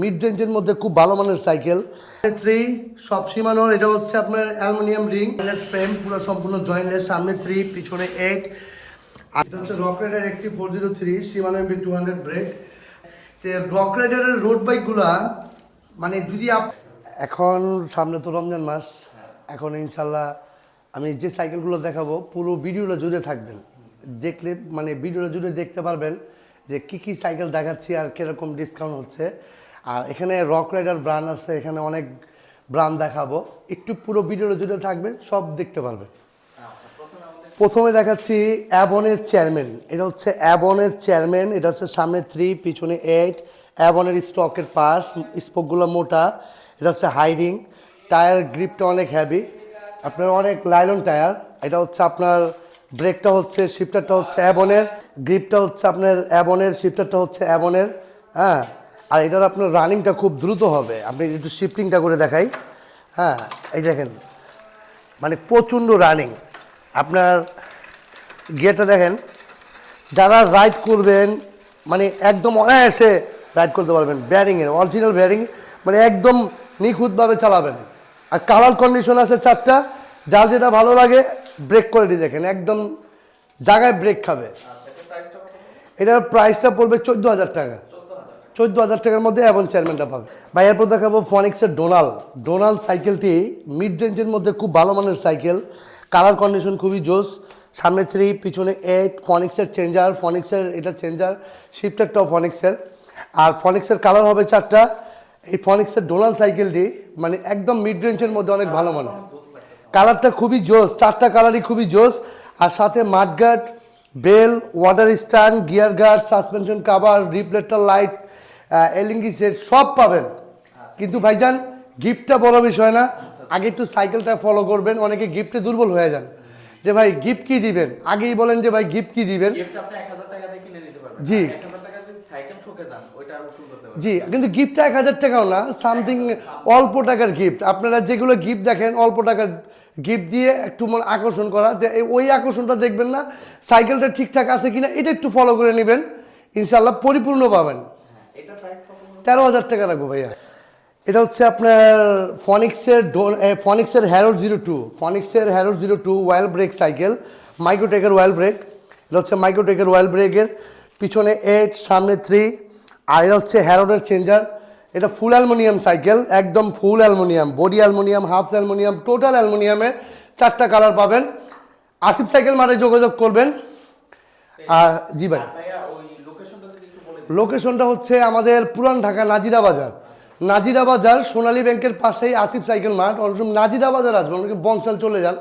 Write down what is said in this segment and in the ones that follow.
Mid রেঞ্জের মধ্যে খুব ভালো মানের সাইকেল থ্রি সব সীমানোর এটা হচ্ছে আপনার অ্যালুমিনিয়াম রিং ফ্রেম পুরো সম্পূর্ণ জয়েন্টলেস সামনে থ্রি পিছনে এইট আর এটা হচ্ছে Rockrider XC four zero three Shimano MB two hundred brake rock রাইডারের রোড বাইকগুলা মানে যদি আপ এখন সামনে তো রমজান মাস। এখন ইনশাল্লাহ আমি যে সাইকেলগুলো দেখাবো পুরো ভিডিওটা জুড়ে থাকবেন। দেখলে মানে ভিডিওটা জুড়ে দেখতে পারবেন। যে কি কি সাইকেল দেখাচ্ছি আর কীরকম ডিসকাউন্ট হচ্ছে। আর এখানে রক রাইডার ব্রান্ড আছে এখানে অনেক ব্রান্ড দেখাবো। একটু পুরো ভিডিওটা জুড়ে থাকবেন সব দেখতে পারবেন। প্রথমে দেখাচ্ছি অ্যাবনের চেয়ারম্যান এটা হচ্ছে অ্যাবনের চেয়ারম্যান এটা হচ্ছে সামনে থ্রি পিছনে এইট অ্যাবনের স্টকের পার্স স্পোকগুলো মোটা। এটা হচ্ছে হাইডিং টায়ার গ্রিপটা অনেক হ্যাভি আপনার অনেক লাইলন টায়ার এটা হচ্ছে আপনার ব্রেকটা হচ্ছে শিফটারটা হচ্ছে অ্যাবনের গ্রিপটা হচ্ছে আপনার অ্যাবনের শিফটারটা হচ্ছে অ্যাবনের হ্যাঁ? আর এটার আপনার রানিংটা খুব দ্রুত হবে। আপনি একটু শিফটিংটা করে দেখাই। হ্যাঁ এই দেখেন। মানে প্রচণ্ড রানিং আপনার গিয়ারটা দেখেন, যারা রাইড করবেন মানে একদম অনায়াসে রাইড করতে পারবেন ব্যারিংয়ের অরিজিনাল ব্যারিং মানে একদম নিখুঁতভাবে চালাবেন। আর কালার কন্ডিশন আছে চারটা, যার যেটা ভালো লাগে ব্রেক কোয়ালিটি দেখেন, একদম জায়গায় ব্রেক খাবে। এটার প্রাইসটা পড়বে চোদ্দ হাজার টাকা। চোদ্দ হাজার টাকার মধ্যে এবং চেয়ারম্যানটা পাবে। ভাই, এরপর দেখাবো ফনিক্সের ডোনাল ডোনাল সাইকেলটি মিড রেঞ্জের মধ্যে খুব ভালো মানের সাইকেল কালার কন্ডিশন খুবই জোস। সামনে থ্রি পিছনে এইট ফনিক্সের চেঞ্জার ফনিক্সের এটা চেঞ্জার শিফটারটাও ফনিক্সের আর ফনিক্সের কালার হবে চারটা। এই ফনিক্সের ডোনাল সাইকেলটি মানে একদম মিড রেঞ্জের মধ্যে অনেক ভালো মানের। কালারটা খুবই জোস। চারটা কালারই খুবই জোস। আর সাথে mudguard bell water stand gear guard suspension cover reflector light এলিঙ্গি set সব পাবেন। কিন্তু ভাইজান গিফটটা বড় বিষয় না। আগে একটু সাইকেলটা ফলো করবেন অনেকে গিফটে দুর্বল হয়ে যান। যে ভাই গিফট কি দিবেন? আগেই বলেন যে ভাই গিফট কি দিবেন? গিফট আপনি 1000 টাকা দিয়ে কিনে নিতে পারবেন। জি। 1000 টাকা যদি সাইকেল ঠকে যান ওইটা আর উসুল করতে পারবেন জি কিন্তু গিফটটা এক হাজার টাকাও না সামথিং অল্প টাকার গিফট। আপনারা যেগুলো গিফট দেখেন অল্প টাকার গিফট দিয়ে একটু মন আকর্ষণ করা ওই আকর্ষণটা দেখবেন না সাইকেলটা ঠিকঠাক আছে কিনা এটা একটু ফলো করে নেবেন ইনশাল্লাহ পরিপূর্ণ পাবেন? তেরো হাজার টাকা রাখব ভাইয়া এটা হচ্ছে আপনার ফনিক্সের ডো- এ, ফনিক্সের harrow zero two ফনিক্সের harrow zero two oil brake cycle মাইক্রোটেকের oil brake এটা হচ্ছে মাইক্রোটেকের ওয়েল ব্রেকের পিছনে এইট সামনে থ্রি আর এটা হচ্ছে হ্যারোডের চেঞ্জার এটা ফুল অ্যালমোনিয়াম সাইকেল একদম full aluminium body aluminium half aluminium total অ্যালমোনিয়ামের চারটা কালার পাবেন। আসিফ সাইকেল মাঠে যোগাযোগ করবেন। আর জি ভাই। লোকেশনটা হচ্ছে আমাদের পুরান ঢাকা নাজিরা বাজার। নাজিরা বাজার সোনালী ব্যাংকের পাশেই আসিফ সাইকেল মাঠ। অনেক নাজিরা বাজার আসবেন অনেকে বংশাল চলে যান।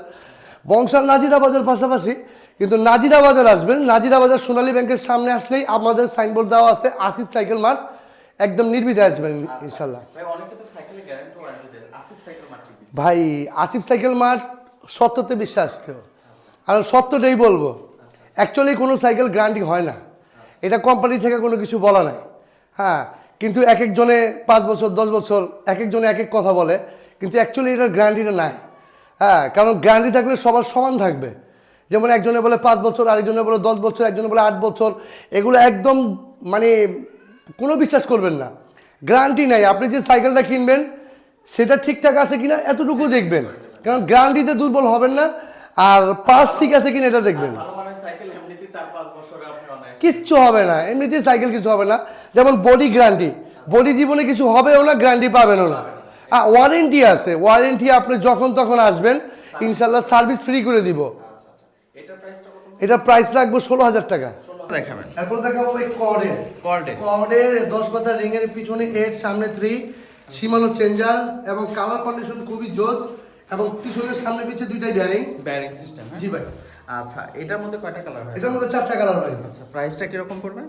বংশাল নাজিরা বাজার পাশাপাশি কিন্তু নাজিরা বাজার আসবেন। নাজিরা বাজার সোনালী ব্যাংকের সামনে আসলেই আমাদের সাইনবোর্ড দেওয়া আছে আসিফ সাইকেল মাঠ। একদম নির্বিধে আসবেন ইনশাল্লাহ। ভাই আসিফ সাইকেল মার্কেট দিচ্ছে? ভাই আসিফ সাইকেল মাঠ সত্যতে বিশ্বাস কেউ আর সত্যটাই বলব অ্যাকচুয়ালি কোনো সাইকেল গ্যারান্টি হয় না। এটা কোম্পানি থেকে কোনো কিছু বলা নাই। হ্যাঁ কিন্তু এক একজনে পাঁচ বছর দশ বছর এক একজনে এক এক কথা বলে কিন্তু অ্যাকচুয়ালি এটার গ্যারান্টিটা নাই। হ্যাঁ কারণ গ্যারান্টি থাকলে সবার সমান থাকবে। যেমন একজনে বলে পাঁচ বছর আরেকজনে বলে দশ বছর একজনে বলে আট বছর এগুলো একদম মানে কোনো বিশ্বাস করবেন না। গ্যারান্টি নাই। আপনি যে সাইকেলটা কিনবেন সেটা ঠিকঠাক আছে কিনা এতটুকু দেখবেন। কারণ গ্যারান্টিতে দুর্বল হবেন না আর পাস ঠিক আছে কিনা এটা দেখবেন। অনেক। কিচ্ছু হবে না। এমনিতে সাইকেল কিছু হবে না। যেমন বডি গ্যারান্টি বডি জীবনে কিছু হবেও না গ্যারান্টি পাবেনও না। আর ওয়ারেন্টি আছে। ওয়ারেন্টি আপনি যখন তখন আসবেন ইনশাল্লাহ সার্ভিস ফ্রি করে দিব। প্রাইসটা কত? এটা প্রাইস রাখব ষোলো হাজার টাকা। দেখাবেন। এরপর দেখাবো এই কর্ডের কর্ডে কর্ডের দশ পাতা রিংয়ের পিছনে এইট সামনে থ্রি সীমানো চেঞ্জার এবং কালার কন্ডিশন খুবই জোস এবং পিছনের সামনে পিছে দুইটাই ব্যারিং ব্যারিং সিস্টেম জি ভাই। আচ্ছা এটার মধ্যে কয়টা কালার হয়? এটার মধ্যে চারটা কালার ভাই। আচ্ছা প্রাইসটা কীরকম পড়বে?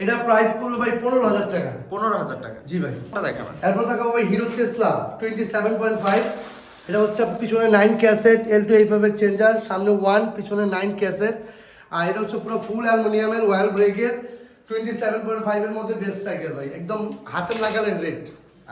এটা প্রাইস পড়বে ভাই পনেরো হাজার টাকা। পনেরো হাজার টাকা। জি ভাই। দেখাবেন। এরপর দেখাবো ভাই Hero Tesla twenty seven point five এটা হচ্ছে পিছনে নাইন ক্যাসেট এল টু এইভাবে চেঞ্জার সামনে ওয়ান পিছনে নাইন ক্যাসেট আর এটা হচ্ছে পুরো ফুল অ্যালুমিনিয়ামের ওয়েল ব্রেকের টোয়েন্টি সেভেন পয়েন্ট ফাইভের মধ্যে বেস্ট সাইকেল ভাই একদম হাতের নাগালের রেট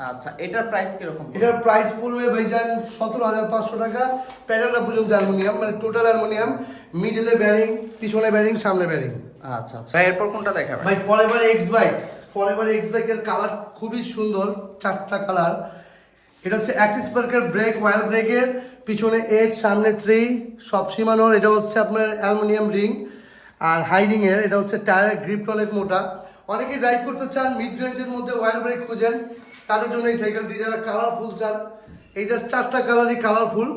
আচ্ছা এটার প্রাইস কীরকম? এটার প্রাইস পড়বে ভাইজান সতেরো হাজার পাঁচশো টাকা প্যানেলটা পর্যন্ত অ্যালুমিনিয়াম মানে টোটাল অ্যালুমিনিয়াম মিডলে ব্যারিং পিছনে ব্যারিং সামনে ব্যারিং আচ্ছা আচ্ছা। এরপর কোনটা দেখাবেন? ভাই Forever X bike Forever X বাইকের কালার খুবই সুন্দর চারটা কালার এটা হচ্ছে অ্যাক্সিস পার্কের ব্রেক ওয়াইল ব্রেকের পিছনে এইট সামনে থ্রি সব সীমানোর। এটা হচ্ছে আপনার অ্যালুমিনিয়াম রিং আর হাইডিং এর, এটা হচ্ছে টায়ারের গ্রিপটা অনেক মোটা। অনেকেই রাইড করতে চান মিড রেঞ্জের মধ্যে ওয়াইল ব্রেক খুঁজেন। তাদের জন্য এই সাইকেলটি যারা কালারফুল চান, এইটা চারটা কালারই কালারফুল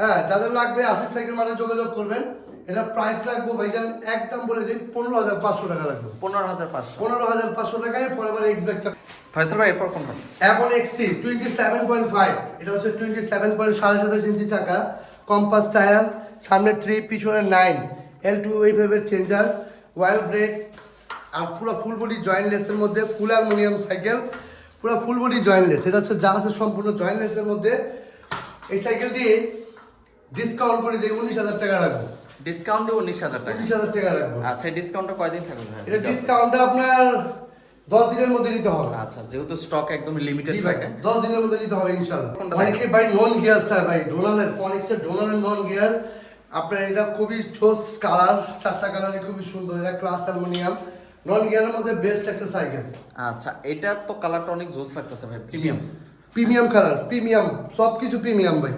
হ্যাঁ যাদের লাগবে আসিফ সাইকেল মানে যোগাযোগ করবেন। এটা প্রাইস রাখব ভাইজান একদম বলে দিই পনেরো হাজার পাঁচশো টাকা রাখব পনেরো হাজার পাঁচশো। পনেরো হাজার পাঁচশো টাকায় ফরেভার এক্স ব্যাগটা ফয়সাল ভাই এরপর কোনটা? এখন XT twenty seven point five এটা হচ্ছে টোয়েন্টি সেভেন পয়েন্ট সাড়ে সাতাশ ইঞ্চি চাকা কম্পাস টায়ার সামনে থ্রি পিছনে নাইন এল টু ওয়েভের চেঞ্জার ওয়াইল ব্রেক আর পুরো ফুল বডি জয়েন্টলেসের মধ্যে ফুল অ্যালুমিনিয়াম সাইকেল পুরো ফুল বডি জয়েন্টলেস এটা হচ্ছে যা আছে সম্পূর্ণ জয়েন্টলেসের মধ্যে এই সাইকেলটি ডিসকাউন্ট করে দিয়ে উনিশ হাজার টাকা রাখব ডিসকাউন্ট দিয়ে উনিশ হাজার টাকা। উনিশ হাজার টাকা রাখব। আচ্ছা ডিসকাউন্টটা কয়দিন থাকবে ভাই? এটা ডিসকাউন্টটা আপনার দশ দিনের মধ্যে নিতে হবে। আচ্ছা যেহেতু স্টক একদম লিমিটেড থাকে। দশ দিনের মধ্যে নিতে হবে ইনশাল্লাহ অনেকে ভাই নন গিয়ার চায় ভাই ডোনালের ফনিক্সের ডোনালের নন গিয়ার আপনার এটা খুবই ঠোস কালার চারটা কালারে খুবই সুন্দর এটা ক্লাস অ্যালুমিনিয়াম নন গিয়ারের মধ্যে বেস্ট একটা সাইকেল আচ্ছা এটার তো কালারটা অনেক জোস লাগতেছে ভাই প্রিমিয়াম প্রিমিয়াম কালার প্রিমিয়াম সব কিছু প্রিমিয়াম ভাই।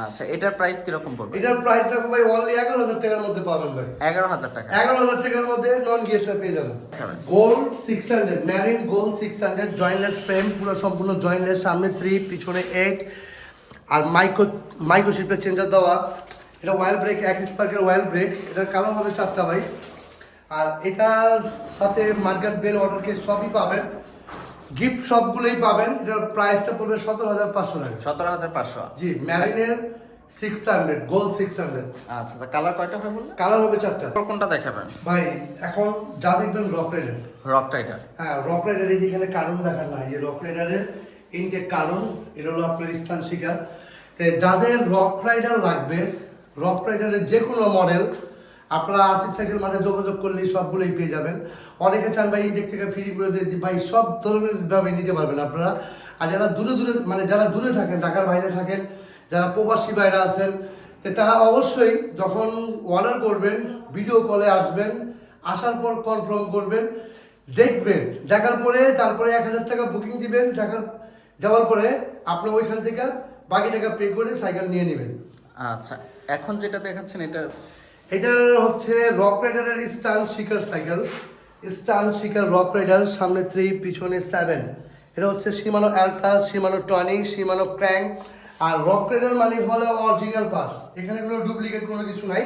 আচ্ছা এটার প্রাইস কীরকম পড়বে? এটার প্রাইস রাখব ভাই অনলি এগারো হাজার টাকার মধ্যে পাবেন ভাই। এগারো হাজার টাকা। এগারো হাজার টাকার মধ্যে নন গিয়ারটা পেয়ে যাবেন। Gold six hundred Marin gold six hundred jointless frame পুরো সম্পূর্ণ জয়েন্টলেস সামনে থ্রি পিছনে এইট আর মাইক্রো মাইক্রো শিপের চেঞ্জার দেওয়া। এটা ওয়াইল ব্রেক এক স্পার্কের ওয়াইল ব্রেক এটার কালার হবে চারটা ভাই। আর এটার সাথে মার্কেট বেল অর্ডার কেস সবই পাবেন। গিফট সবগুলোই পাবেন এটার প্রাইসটা পড়বে সতেরো হাজার পাঁচশো টাকা। সতেরো হাজার পাঁচশো। জি ম্যারিনের six hundred gold six hundred আচ্ছা আচ্ছা কালার কয়টা হয় বললেন? কালার হবে চারটা। কোনটা দেখাবেন? ভাই এখন যা দেখবেন রক রাইডার রক টাইটার হ্যাঁ রক রাইডারের এখানে কারণ দেখা না যে রক রাইডারের ইনটেক কারণ এটা হলো আপনার স্থান শিকার। যাদের রক রাইডার লাগবে রক রাইডারের যে কোনো মডেল আপনারা আসিফ সাইকেল মানে যোগাযোগ করলেই সবগুলোই পেয়ে যাবেন। অনেকে চান ভাই ইনটেক থেকে ফ্রি করে দিয়ে ভাই, সব ধরনের ভাবে নিতে পারবেন আপনারা। আর যারা দূরে দূরে মানে যারা দূরে থাকেন, ঢাকার বাইরে থাকেন, যারা প্রবাসী বাইরে আছেন তারা অবশ্যই যখন অর্ডার করবেন ভিডিও কলে আসবেন, আসার পর কনফার্ম করবেন, দেখবেন। দেখার পরে, তারপরে এক হাজার টাকা বুকিং দিবেন, দেখার, দেওয়ার পরে আপনি ওইখান থেকে বাকি টাকা পে করে সাইকেল নিয়ে নেবেন। আচ্ছা এখন যেটা দেখাচ্ছেন, এটা এটা হচ্ছে রক রাইডারের স্টান শিকার সাইকেল। স্টান শিকার রক রাইডার সামনে থ্রি পিছনে সেভেন এটা হচ্ছে Shimano Altus Shimano Tourney Shimano crank আর রক রাইডার মানে হলো অরিজিনাল পার্টস এখানে কোনো ডুপ্লিকেট কোনো কিছু নাই।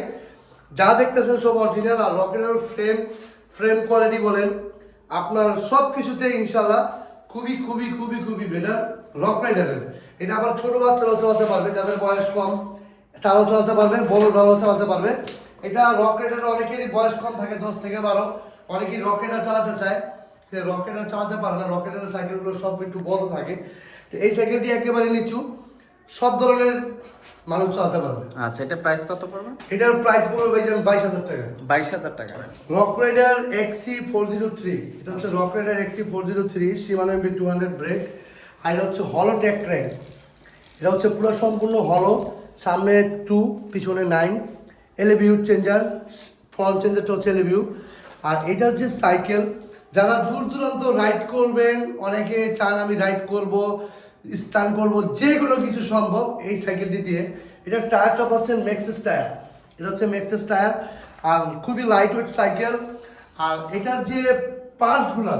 যা দেখতেছেন সব অরিজিনাল আর Rockrider frame frame quality বলেন। আপনার সব কিছুতে ইনশাল্লাহ খুবই খুবই খুবই খুবই বেটার রক রাইডারের এটা আবার ছোট বাচ্চারাও চালাতে পারবে, যাদের বয়স কম, তারাও চালাতে পারবে, বড়রাও চালাতে পারবে। এটা রকেটের অনেকেরই বয়স কম থাকে দশ থেকে বারো। অনেকেই রকেটার চালাতে চায়। সে রকেটার চালাতে পারে না রকেটের সাইকেলগুলো সব একটু বড় থাকে। তো এই সাইকেলটি একেবারে নিচু। সব ধরনের মানুষ চালাতে পারবে। আচ্ছা এটা প্রাইস কত পড়বে? এটার প্রাইস পড়বে ভাইজান বাইশ হাজার টাকা। বাইশ হাজার টাকা Rockrider XC four zero three এটা হচ্ছে Rockrider XC four zero three Shimano MB two hundred brake আর এটা হচ্ছে হলো ট্যাক ক্র্যাঙ্ক এটা হচ্ছে পুরো সম্পূর্ণ হলো সামনে টু পিছনে নাইন এলএভিউ চেঞ্জার ফ্রন্ট চেঞ্জারটা হচ্ছে এলএভিউ আর এটার যে সাইকেল যারা দূর দূরান্ত রাইড করবেন, অনেকে চান আমি রাইড করব স্টান করব যে কোনো কিছু সম্ভব এই সাইকেলটি দিয়ে। এটার টায়ারটা পাচ্ছেন ম্যাক্সিস টায়ার এটা হচ্ছে ম্যাক্সিস টায়ার আর খুবই লাইট ওয়েট সাইকেল আর এটার যে পার্টসগুলো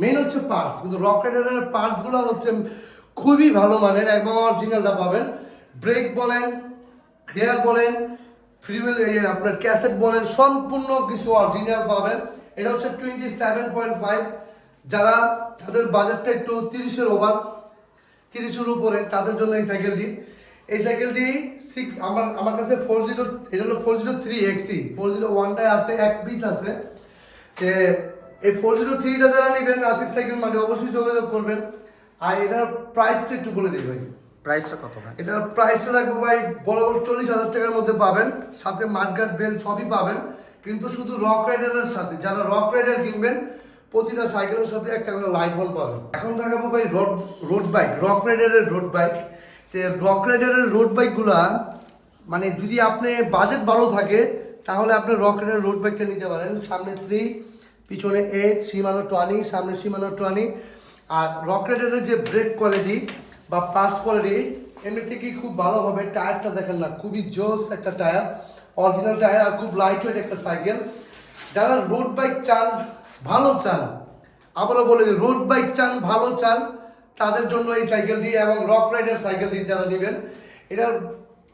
মেন হচ্ছে পার্টস কিন্তু রক রাইডারের পার্টসগুলো হচ্ছে খুবই ভালো মানের একদম অরিজিনালটা পাবেন। ব্রেক বলেন গিয়ার বলেন ফ্রিওয়েল আপনার ক্যাসেট বলেন, সম্পূর্ণ কিছু অরিজিনাল পাবেন। এটা হচ্ছে টোয়েন্টি সেভেন পয়েন্ট ফাইভ যারা যাদের বাজেটটা একটু তিরিশের ওভার তিরিশের উপরে, তাদের জন্য এই সাইকেলটি এই সাইকেলটি সিক্স আমার আমার কাছে ফোর জিরো এটা হলো four zero three XC four zero ওয়ানটায় আছে, এক পিস আছে। যে এই ফোর জিরো থ্রিটা যারা নেবেন, আসিফ সাইকেল মানে অবশ্যই যোগাযোগ করবেন। আর এটার প্রাইসটা একটু বলে দিই ভাই। প্রাইসটা কত ভাই? এটার প্রাইসটা লাগবে ভাই বড় বড় চল্লিশ হাজার টাকার মধ্যে পাবেন। সাথে মাঠগাট বেল সবই পাবেন। কিন্তু শুধু রক রাইডারের সাথে, যারা রক রাইডার কিনবেন, প্রতিটা সাইকেলের সাথে একটা করে লাইট বল পাবেন। এখন দেখাবো ভাই রোড রোড বাইক রক রাইডারের রোড বাইক তো রক রাইডারের রোড বাইকগুলা মানে যদি আপনি বাজেট ভালো থাকে, তাহলে আপনি রক রাইডার রোড বাইকটা নিতে পারেন। সামনে থ্রি পিছনে এইট সীমানো টোয়ানি সামনে সীমানো টোয়ানি আর রকেটের যে ব্রেক কোয়ালিটি বা পার্স কোয়ালিটি এমনিতে কি খুব ভালো হবে। টায়ারটা দেখেন না, খুবই জোস একটা টায়ার অরিজিনাল টায়ার আর খুব লাইট ওয়েট একটা সাইকেল যারা রোড বাইক চান, ভালো চান, আবারও বলে রোড বাইক চান, ভালো চান, তাদের জন্য এই সাইকেলটি এবং রক রাইডার সাইকেলটি যারা নেবেন এটার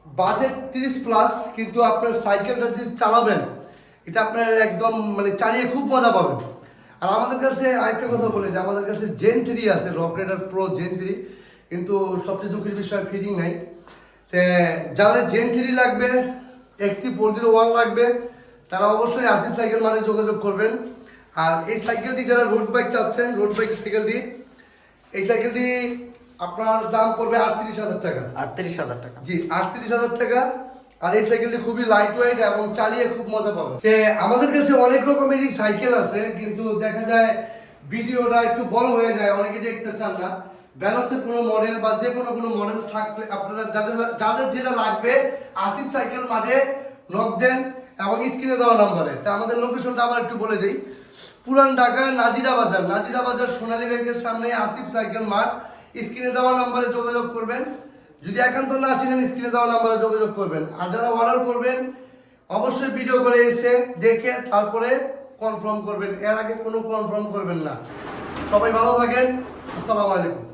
বাজেট তিরিশ প্লাস কিন্তু আপনার সাইকেলটা যদি চালাবেন, এটা আপনার একদম মানে চালিয়ে খুব মজা পাবেন। আর আমাদের কাছে আরেকটা কথা বলে যে, আমাদের কাছে জেন থ্রি আছে Rockrider pro Gen three কিন্তু সবচেয়ে দুঃখের বিষয় ফিটিং নাই। যাদের জেন থ্রি লাগবে এক্সি ফোর জিরো ওয়ান লাগবে তারা অবশ্যই আসিফ সাইকেল মানে যোগাযোগ করবেন। আর এই সাইকেলটি যারা রোড বাইক চাচ্ছেন রোড বাইক সাইকেলটি এই সাইকেলটি আপনার দাম পড়বে আটত্রিশ হাজার টাকা। আটত্রিশ হাজার টাকা। জি আটত্রিশ হাজার টাকা। আর এই সাইকেলটি খুবই লাইট ওয়েট এবং চালিয়ে খুব মজা পাবে আমাদের কাছে অনেক রকমেরই সাইকেল আছে কিন্তু দেখা যায় ভিডিওটা একটু বড় হয়ে যায় অনেকে দেখতে চান না। ব্যালেন্সের কোনো মডেল বা যে কোনো কোনো মডেল থাকলে আপনারা যাদের যাদের যেটা লাগবে, আসিফ সাইকেল মাঠে নক দেন এবং স্ক্রিনে দেওয়া নাম্বারে। তা আমাদের লোকেশনটা আবার একটু বলে দিই। পুরান ঢাকা, নাজিরা বাজার। নাজিরা বাজার, সোনালী ব্যাংকের সামনে আসিফ সাইকেল মাঠ। স্ক্রিনে দেওয়া নাম্বারে যোগাযোগ করবেন। যদি একান্ত না চিনেন স্ক্রিনে দেওয়া নাম্বারে যোগাযোগ করবেন। আর যারা অর্ডার করবেন, অবশ্যই ভিডিও করে এসে দেখে তারপরে কনফার্ম করবেন। এর আগে কোনো কনফার্ম করবেন না। সবাই ভালো থাকেন। আসসালামু আলাইকুম।